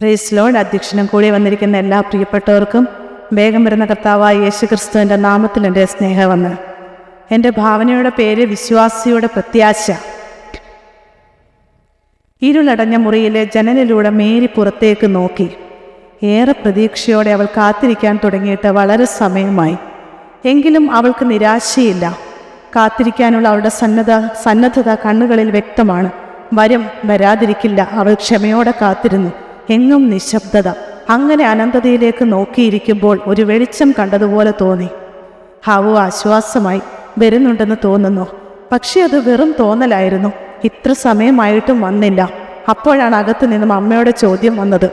Price load അധ്യക്ഷനും കൂടി വന്നിരിക്കുന്ന എല്ലാ പ്രിയപ്പെട്ടവർക്കും വേഗം വരുന്ന കർത്താവായ യേശു ക്രിസ്തുവിന്റെ നാമത്തിൽ എന്റെ സ്നേഹം വന്ന് എന്റെ ഭാവനയുടെ പേര് വിശ്വാസിയുടെ പ്രത്യാശ. ഇരുളടഞ്ഞ മുറിയിലെ ജനലിലൂടെ മേരി പുറത്തേക്ക് നോക്കി. ഏറെ പ്രതീക്ഷയോടെ അവൾ കാത്തിരിക്കാൻ തുടങ്ങിയിട്ട് വളരെ സമയമായി. എങ്കിലും അവൾക്ക് നിരാശയില്ല. കാത്തിരിക്കാനുള്ള അവളുടെ സന്നദ്ധ സന്നദ്ധത കണ്ണുകളിൽ വ്യക്തമാണ്. വരും വരാതിരിക്കില്ല. അവൾ ക്ഷമയോടെ കാത്തിരുന്നു. എങ്ങും നിശബ്ദത. അങ്ങനെ അനന്തതയിലേക്ക് നോക്കിയിരിക്കുമ്പോൾ ഒരു വെളിച്ചം കണ്ടതുപോലെ തോന്നി. ഹാവു ആശ്വാസമായി വരുന്നുണ്ടെന്ന് തോന്നുന്നു. പക്ഷെ അത് വെറും തോന്നലായിരുന്നു. ഇത്ര സമയമായിട്ടും വന്നില്ല. അപ്പോഴാണ് അകത്തു നിന്നും അമ്മയുടെ ചോദ്യം വന്നത്.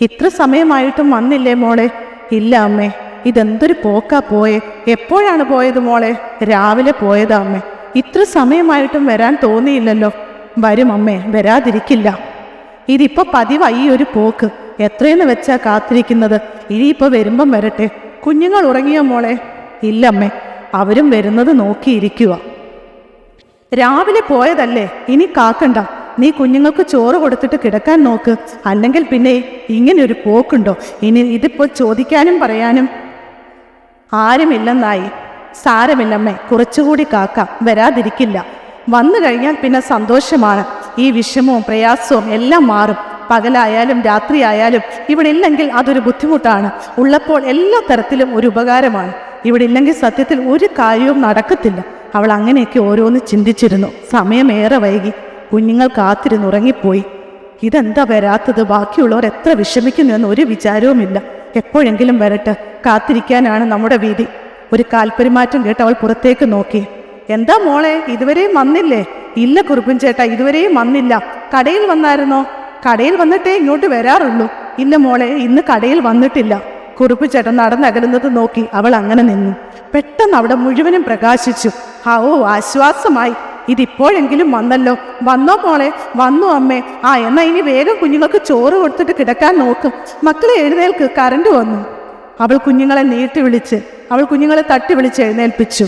ഇത്ര സമയമായിട്ടും വന്നില്ലേ മോളെ? ഇല്ല അമ്മേ. ഇതെന്തൊരു പോക്കാ പോയെ. എപ്പോഴാണ് പോയത് മോളെ? രാവിലെ പോയതാ അമ്മേ. ഇത്ര സമയമായിട്ടും വരാൻ തോന്നിയില്ലല്ലോ. വരും അമ്മേ. വരാതിരിക്കില്ല. ഇതിപ്പോ പതിവായി ഈ ഒരു പോക്ക്. എത്രയെന്ന് വെച്ചാ കാത്തിരിക്കുന്നത്. ഇനിയിപ്പോ വരുമ്പം വരട്ടെ. കുഞ്ഞുങ്ങൾ ഉറങ്ങിയോ മോളെ? ഇല്ലമ്മേ. അവരും വരുന്നത് നോക്കിയിരിക്കുക രാവിലെ പോയതല്ലേ? ഇനി കാക്കണ്ട. നീ കുഞ്ഞുങ്ങൾക്ക് ചോറ് കൊടുത്തിട്ട് കിടക്കാൻ നോക്ക്. അല്ലെങ്കിൽ പിന്നെ ഇങ്ങനെ ഒരു പോക്കുണ്ടോ? ഇനി ഇതിപ്പോ ചോദിക്കാനും പറയാനും ആരുമില്ലെന്നായി. സാരമില്ലമ്മേ. കുറച്ചുകൂടി കാക്ക. വരാതിരിക്കില്ല. വന്നു കഴിഞ്ഞാൽ പിന്നെ സന്തോഷമാണ്. ഈ വിഷമവും പ്രയാസവും എല്ലാം മാറും. പകലായാലും രാത്രിയായാലും ഇവിടെ ഇല്ലെങ്കിൽ അതൊരു ബുദ്ധിമുട്ടാണ്. ഉള്ളപ്പോൾ എല്ലാ തരത്തിലും ഒരു ഉപകാരമാണ്. ഇവിടെ ഇല്ലെങ്കിൽ സത്യത്തിൽ ഒരു കാര്യവും നടക്കത്തില്ല. അവൾ അങ്ങനെയൊക്കെ ഓരോന്ന് ചിന്തിച്ചിരുന്നു. സമയമേറെ വൈകി. കുഞ്ഞുങ്ങൾ കാത്തിരുന്നുറങ്ങിപ്പോയി ഇതെന്താ വരാത്തത്? ബാക്കിയുള്ളവർ എത്ര വിഷമിക്കുന്നു എന്ന് ഒരു വിചാരവുമില്ല. എപ്പോഴെങ്കിലും വരട്ടെ. കാത്തിരിക്കാനാണ് നമ്മുടെ വീതി ഒരു കാൽപെരുമാറ്റം കേട്ട് അവൾ പുറത്തേക്ക് നോക്കി. എന്താ മോളെ? ഇതുവരെയും വന്നില്ലേ? ഇല്ല കുറുപ്പൻ ചേട്ടാ ഇതുവരെയും വന്നില്ല. കടയിൽ വന്നായിരുന്നോ? കടയിൽ വന്നിട്ടേ ഇങ്ങോട്ട് വരാറുള്ളൂ. ഇല്ല മോളെ ഇന്ന് കടയിൽ വന്നിട്ടില്ല. കുറുപ്പ് ചേട്ടൻ നടന്നകലുന്നത് നോക്കി അവൾ അങ്ങനെ നിന്നു. പെട്ടെന്ന് അവിടെ മുഴുവനും പ്രകാശിച്ചു. ആ ഓ ആശ്വാസമായി. ഇതിപ്പോഴെങ്കിലും വന്നല്ലോ. വന്നോ മോളെ? വന്നു അമ്മേ. ആ എന്നാ ഇനി വേഗം കുഞ്ഞുങ്ങൾക്ക് ചോറ് കൊടുത്തിട്ട് കിടക്കാൻ നോക്കും. മക്കളെ എഴുന്നേൽക്ക്. കറണ്ട് വന്നു. അവൾ കുഞ്ഞുങ്ങളെ നീട്ടി വിളിച്ച് അവൾ കുഞ്ഞുങ്ങളെ തട്ടി വിളിച്ച് എഴുന്നേൽപ്പിച്ചു.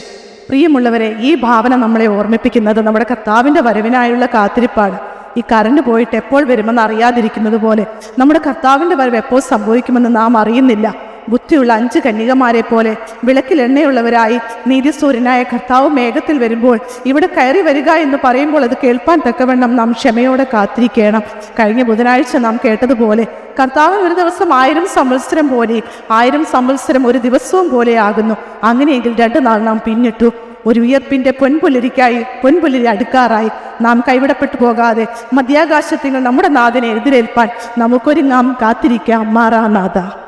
പ്രിയമുള്ളവരെ ഈ ഭാവന നമ്മളെ ഓർമ്മിപ്പിക്കുന്നത് നമ്മുടെ കർത്താവിന്റെ വരവിനായുള്ള കാത്തിരിപ്പാണ്. ഈ കറണ്ട് പോയിട്ട് എപ്പോൾ വരുമെന്ന് അറിയാതിരിക്കുന്നത് പോലെ നമ്മുടെ കർത്താവിന്റെ വരവ് എപ്പോൾ സംഭവിക്കുമെന്ന് നാം അറിയുന്നില്ല. ബുദ്ധിയുള്ള അഞ്ച് കന്യകമാരെ പോലെ വിളക്കിൽ എണ്ണയുള്ളവരായി നീതിസൂര്യനായ കർത്താവ് മേഘത്തിൽ വരുമ്പോൾ ഇവിടെ കയറി വരിക എന്ന് പറയുമ്പോൾ അത് കേൾപ്പാൻ തക്കവണ്ണം നാം ക്ഷമയോടെ കാത്തിരിക്കണം. കഴിഞ്ഞ ബുധനാഴ്ച നാം കേട്ടതുപോലെ കർത്താവ് ഒരു ദിവസം ആയിരം സംവത്സരം പോലെ ആയിരം സംവത്സരം ഒരു ദിവസവും പോലെ ആകുന്നു. അങ്ങനെയെങ്കിൽ രണ്ടു നാൾ നാം പിന്നിട്ടു. ഒരു ഉയർപ്പിന്റെ പൊൻപുലരിക്കായി പൊൻപുലരി അടുക്കാറായി നാം കൈവിടപ്പെട്ടു പോകാതെ മധ്യാകാശത്തിങ്ങൾ നമ്മുടെ നാഥനെ എതിരേൽപ്പാൻ നമുക്കൊരുങ്ങാം. കാത്തിരിക്കാം. മാറാനാഥ.